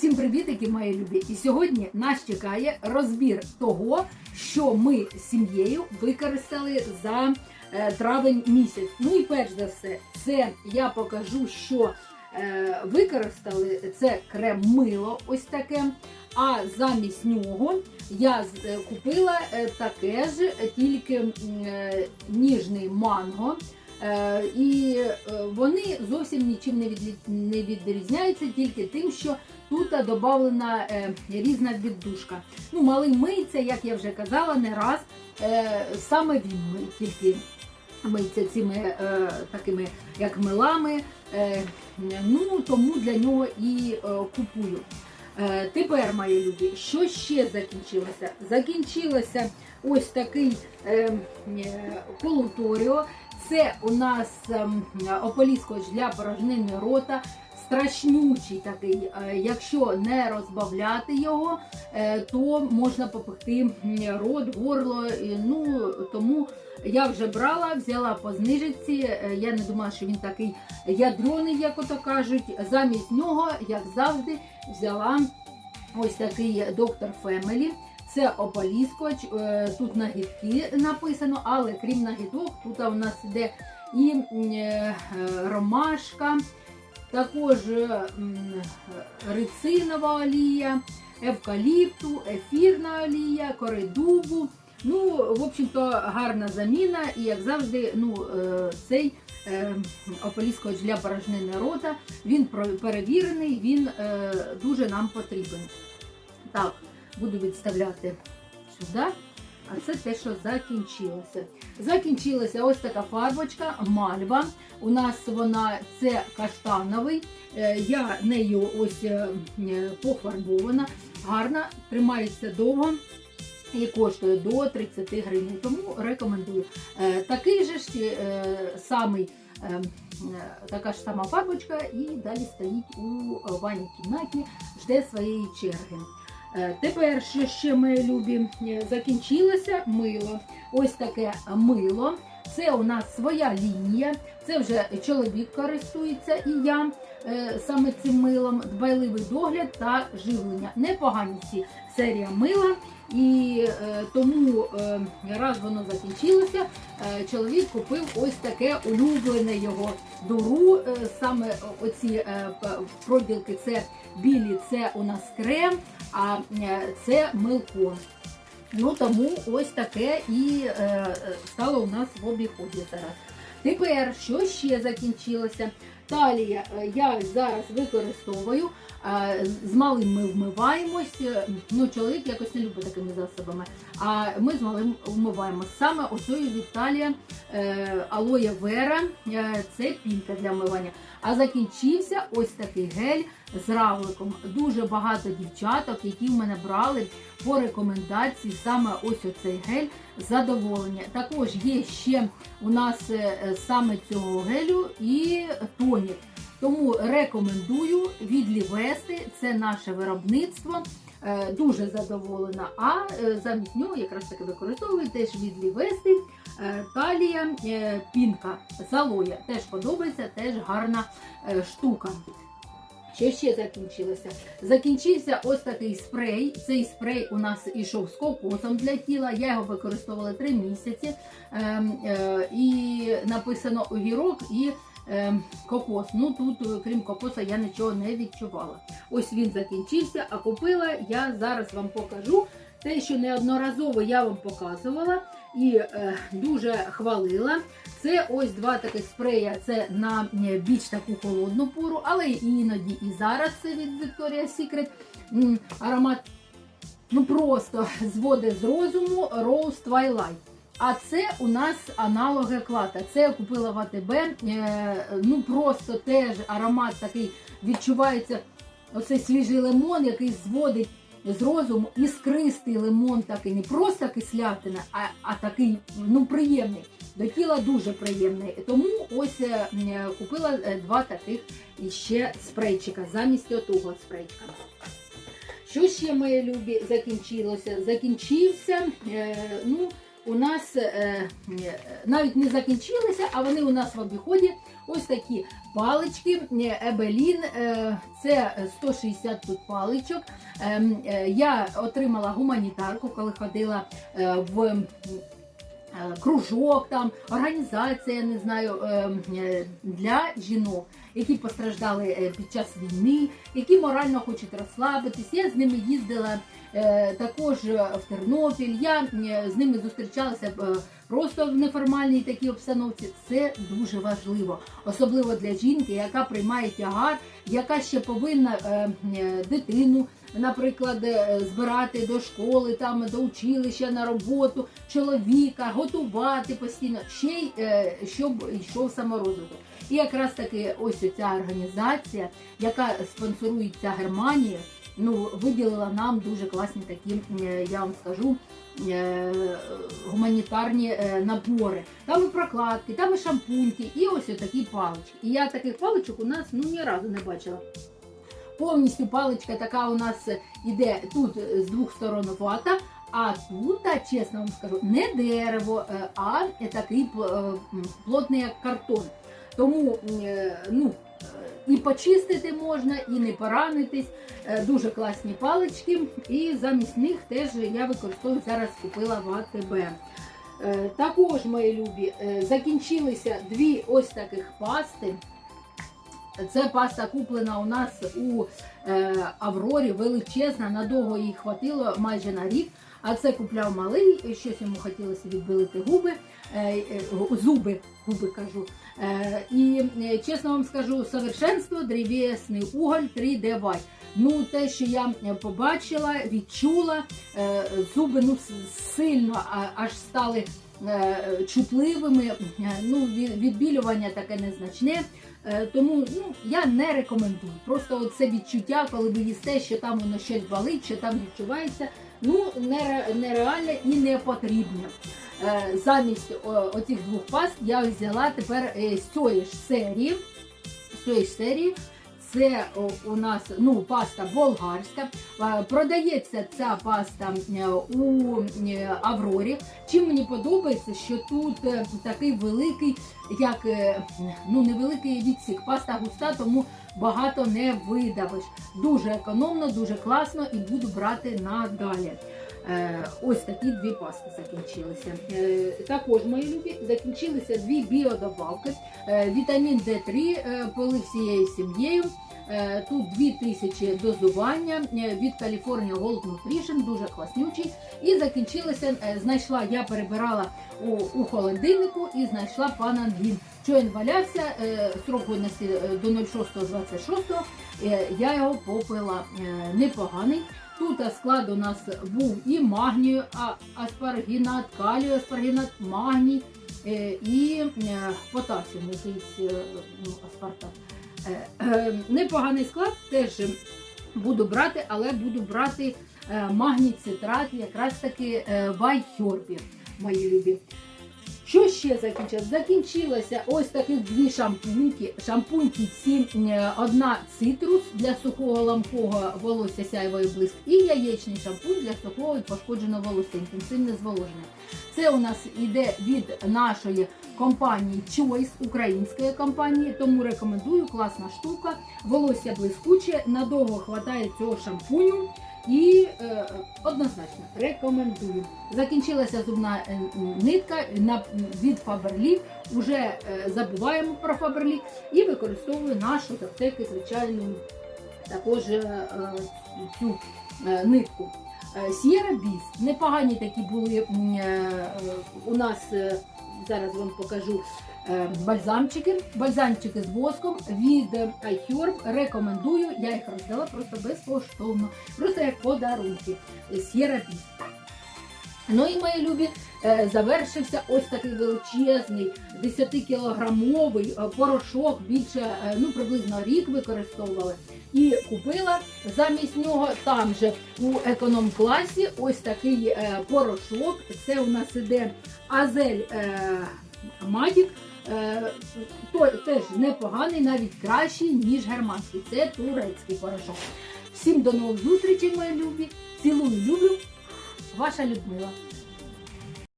Всім привітики, мої любі! І сьогодні нас чекає розбір того, що ми з сім'єю використали за е, травень місяць. Ну і перш за все, це я покажу, що е, використали це крем мило, ось таке. А замість нього я е, купила таке ж, тільки ніжний манго. Е, І е, вони зовсім нічим не відрізняються, тільки тим, що тут додана різна віддушка. Ну, малий миється, як я вже казала, не раз. Е, Саме він тільки миється цими е, такими як милами. Е, Ну тому для нього і е, купую. Е, Тепер, мої любі, що ще закінчилося? Закінчилося ось такий е, е, колуторіо. Це у нас ем, ополіскувач для порожнини рота. Страшнючий такий. Е, Якщо не розбавляти його, е, то можна попекти рот, горло. Ну тому я вже брала, взяла по знижці. Е, Я не думала, що він такий ядроний, як ото кажуть. Замість нього, як завжди, взяла ось такий доктор Фемелі. Це ополіскувач, е, тут нагідки написано, але крім нагідок, тут у нас іде і е, ромашка, також е, рицинова олія, евкаліпту, ефірна олія, коридубу. Ну, в общем-то, гарна заміна, і як завжди, ну, цей ополіскувач для порожнини рота, він перевірений, він дуже нам потрібен. Так, буду відставляти сюди. А це те, що закінчилося. Закінчилася ось така фарбочка мальва. У нас вона це каштановий. Е, Я нею ось е, е, пофарбована, гарна, тримається довго і коштує до 30 гривень. Тому рекомендую. Такий же ж самий. Така ж сама фарбочка і далі стоїть у ванній кімнаті, жде своєї черги. Е, Тепер, що ще ми любі, е, закінчилося мило. Ось таке мило. Це у нас своя лінія. Це вже чоловік користується і я е, саме цим милом, дбайливий догляд та живлення. Непогані серія мила. І е, тому е, раз воно закінчилося, чоловік купив ось таке улюблене його дуру. Саме оці проділки це білі, це у нас крем, а це милко. Ну тому ось таке і е, е, стало у нас в обіході зараз. Тепер, що ще закінчилося? Талія е, я зараз використовую. е, З малим ми вмиваємось. Ну, чоловік якось не любить такими засобами. А ми з малим вмиваємось. Саме оцею від талія алоє вера. Це пінка для вмивання. А закінчився ось такий гель з равликом. Дуже багато дівчаток, які в мене брали по рекомендації саме ось оцей гель задоволення. Також є ще у нас е, е, саме цього гелю і тонік. Тому рекомендую від Лівести, це наше виробництво. Е, Дуже задоволена. А замість нього якраз таки використовую теж від Лівести талія пінка з алоє. Теж подобається, теж гарна штука. Що ще закінчилося? Закінчився ось такий спрей. Цей спрей у нас ішов з кокосом для тіла. Я його використовувала 3 місяці. Ем, е, і написано огірок і ем, кокос. Ну тут, е, крім кокоса, я нічого не відчувала. Ось він закінчився, а купила я зараз вам покажу. Те, що неодноразово я вам показувала і е, дуже хвалила. Це ось два таких спрея. Це на е, більш таку холодну пору, але іноді і зараз це від Victoria's Secret. Аромат ну просто зводить з розуму Rose Twilight. А це у нас аналоги клата. Це я купила в АТБ. Е, ну просто теж аромат такий відчувається. Оцей свіжий лимон, який зводить з розуму іскристий лимон, такий не просто кислятина, а, а такий ну приємний. До тіла дуже приємний. Тому ось е, е, купила е, два таких іще спрейчика замість отого спрейчика. Що ще, мої любі, закінчилося? Закінчився. Ну, у нас е, навіть не закінчилися, а вони у нас в обіході. Ось такі палички. Ебелін, е, це 160 тут паличок. Ем, е, Я отримала гуманітарку, коли ходила в кружок, там організація, не знаю, е, е, для жінок, які постраждали е, під час війни, які морально хочуть розслабитись. Я з ними їздила е, також е, в Тернопіль. Я з ними зустрічалася просто в неформальній такій обстановці. Це дуже важливо, особливо для жінки, яка приймає тягар, яка ще повинна дитину. Наприклад, збирати до школи, там до училища на роботу, чоловіка, готувати постійно, ще й щоб йшов саморозвиток. І якраз таки ось ця організація, яка спонсорується Германією, ну виділила нам дуже класні такі, е, я вам скажу. е, Гуманітарні е, набори, там і прокладки, там і шампуньки, і ось такі палички. І я таких паличок у нас ну ні разу не бачила. Повністю паличка така у нас іде тут з двох сторон вата, а тут, чесно вам скажу, не дерево, а такий плотний як картон. Тому е, ну, і почистити можна, і не поранитись. Е, Дуже класні палички. І замість них теж я використовую зараз купила в АТБ. Е, Також, мої любі, закінчилися дві ось таких пасти. Це паста куплена у нас у Аврорі, величезна, надовго їй хватило майже на рік. А це купляв малий, щось йому хотілося відбилити губи, е, е, зуби, губи кажу. Е, і чесно вам скажу, совершенство древесний уголь 3D White. Ну, те, що я побачила, відчула, зуби ну, сильно аж стали чутливими. Ну, відбілювання таке незначне. Тому ну, я не рекомендую. Просто це відчуття, коли ви їсте, що там воно щось болить, що там відчувається, ну нере- нереальне і не потрібне. Е, Замість оцих двох паст я взяла тепер е, з ж серії. З ж серії. Це у нас ну, паста болгарська. Е, Продається ця паста е, у е, Аврорі. Чим мені подобається, що тут е, такий великий, як е, ну невеликий відсік. Паста густа, тому багато не видавиш. Дуже економно, дуже класно і буду брати надалі. Е, Ось такі дві пасти закінчилися. Е, Також, мої любі, закінчилися дві біодобавки. Е, Вітамін Д3 е, пили всією сім'єю. Тут 2000 дозування від California Gold Nutrition, дуже класнючий. І закінчилися, е, знайшла, я перебирала у, у холодильнику і знайшла панангін. Що він валявся, срок годності до 06.26, е, я його попила непоганий. Тут склад у нас був і магнію, а, аспаргінат, калію, аспаргінат, магній е, і е, потасіум, якийсь е, ну, аспартат. Непоганий склад теж буду брати, але буду брати магній цитрат, якраз таки вайхьорбі, мої любі. Що ще закінчилось? Закінчилося ось таких дві шампуньки. Шампуньки ці е, одна цитрус для сухого ламкого волосся сяйвої блиск і яєчний шампунь для сухого і пошкодженого волосся, інтенсивне зволоження. Це у нас іде від нашої компанії Choice, української компанії, тому рекомендую, класна штука. Волосся блискуче, надовго хватає цього шампуню. І е, однозначно рекомендую. Закінчилася зубна е, нитка на, від Faberlic. Уже е, забуваємо про Faberlic і використовую нашу з аптеки звичайну також е, е, цю е, нитку. Е, Sierra Beast. Непогані такі були е, е, у нас. е, Зараз вам покажу е, бальзамчики. Бальзамчики з воском від е, iHerb. Рекомендую. Я їх роздала просто безкоштовно. Просто як подарунки. Beast. Ну і мої любі, е, завершився ось такий величезний 10-кілограмовий е, порошок, більше е, ну приблизно рік використовували. І купила замість нього там же у економ-класі ось такий е, порошок. Це у нас іде Азель е, Магік. Е, той теж непоганий, навіть кращий, ніж германський. Це турецький порошок. Всім до нових зустрічей, мої любі. Цілую, люблю. Ваша Людмила.